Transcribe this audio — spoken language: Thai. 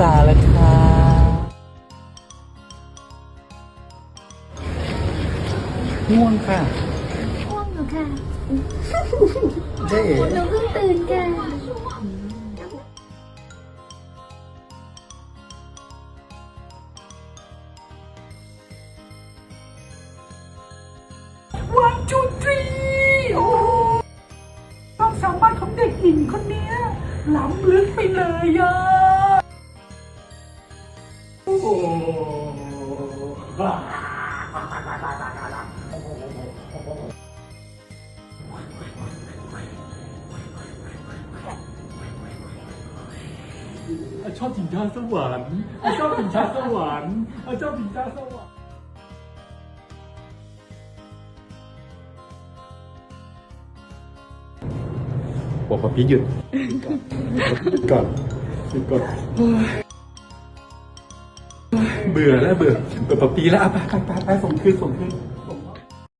ตาแล้วค่ะง่วงค่ะง่วงเหรอค่ะเจ๊เอ๋หนูเพิ่งตื่นค่ะวันจูทรีโอ้โหความสามารถของเด็กหญิงคนเนี้ยล้ำลึกไปเลยอะโอ้โห ชอบถิงชาสวรรค์ชอบถิงชาสวรรค์ชอบถิงชาสวรรค์ บอกว่าพี่หยุดก่อนหยุดก่อน เบื่อแล้วเบื่อเบื่อปีแล้วอะไปไปไปไปส่งคืนส่งคืน